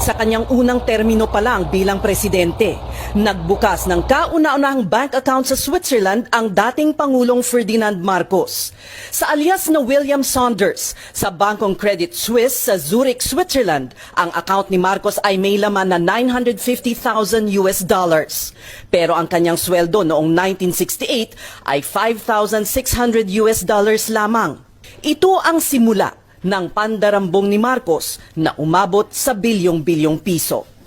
sa kanyang unang termino pa lang bilang presidente. Nagbukas ng kauna-unahang bank account sa Switzerland ang dating Pangulong Ferdinand Marcos. Sa alias na William Saunders, sa Bangkong Credit Suisse sa Zurich, Switzerland, ang account ni Marcos ay may laman na 950,000 US dollars. Pero ang kanyang sweldo noong 1968 ay 5,600 US dollars lamang. Ito ang simula ng pandarambong ni Marcos na umabot sa bilyong-bilyong piso.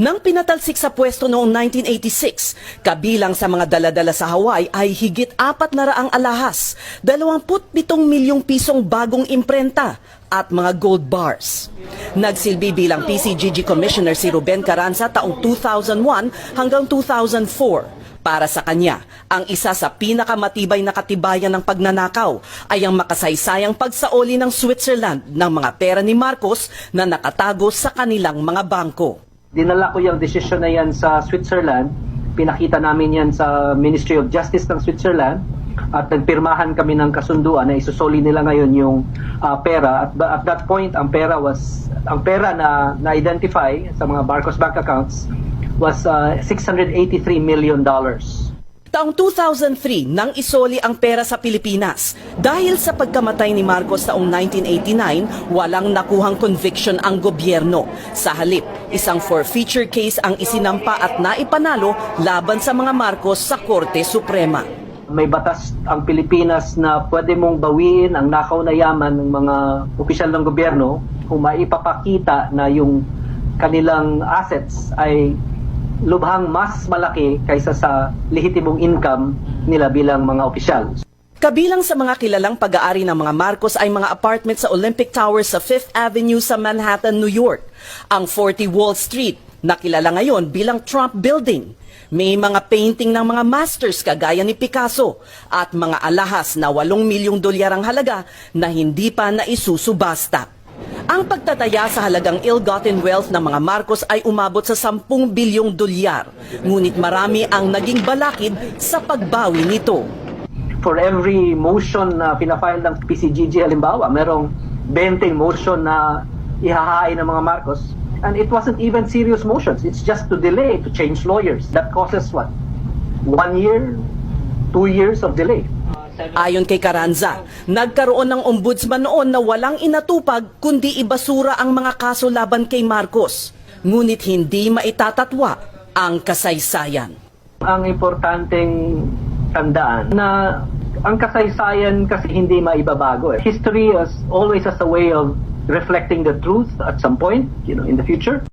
Nang pinatalsik sa pwesto noong 1986, kabilang sa mga daladala sa Hawaii ay higit apat na raang alahas, 27 milyong pisong bagong imprenta at mga gold bars. Nagsilbi bilang PCGG Commissioner si Ruben Caranza taong 2001 hanggang 2004. Para sa kanya, ang isa sa pinakamatibay na katibayan ng pagnanakaw ay ang makasaysayang pagsaoli ng Switzerland ng mga pera ni Marcos na nakatago sa kanilang mga bangko. Dinala ko yung decision na yan sa Switzerland. Pinakita namin yan sa Ministry of Justice ng Switzerland at nagpirmahan kami ng kasunduan na isusoli nila ngayon yung ah, pera at at that point ang pera was ang pera na na-identify sa mga Barcos bank accounts was ah, 683 million dollars. Taong 2003 nang isoli ang pera sa Pilipinas. Dahil sa pagkamatay ni Marcos taong 1989, walang nakuhang conviction ang gobyerno. Sa halip, isang forfeiture case ang isinampa at naipanalo laban sa mga Marcos sa Korte Suprema. May batas ang Pilipinas na pwede mong bawiin ang nakaw na yaman ng mga opisyal ng gobyerno kung maipapakita na yung kanilang assets ay lubhang mas malaki kaysa sa lehitimong income nila bilang mga opisyal. Kabilang sa mga kilalang pag-aari ng mga Marcos ay mga apartment sa Olympic Tower sa Fifth Avenue sa Manhattan, New York. Ang 40 Wall Street, na kilala ngayon bilang Trump Building. May mga painting ng mga masters kagaya ni Picasso at mga alahas na 8 milyong dolyar ang halaga na hindi pa naisusubasta. Ang pagtataya sa halagang ill-gotten wealth ng mga Marcos ay umabot sa 10 bilyong dolyar. Ngunit marami ang naging balakid sa pagbawi nito. For every motion na pinafile ng PCGG halimbawa, merong 20 motion na ihahain ng mga Marcos. And it wasn't even serious motions. It's just to delay, to change lawyers. That causes what? One year, two years of delay. Ayon kay Caranza, nagkaroon ng ombudsman noon na walang inatupag kundi ibasura ang mga kaso laban kay Marcos. Ngunit hindi maitatatwa ang kasaysayan. Ang importanteng tandaan na ang kasaysayan kasi hindi maibabago. History is always has a way of reflecting the truth at some point, you know, in the future.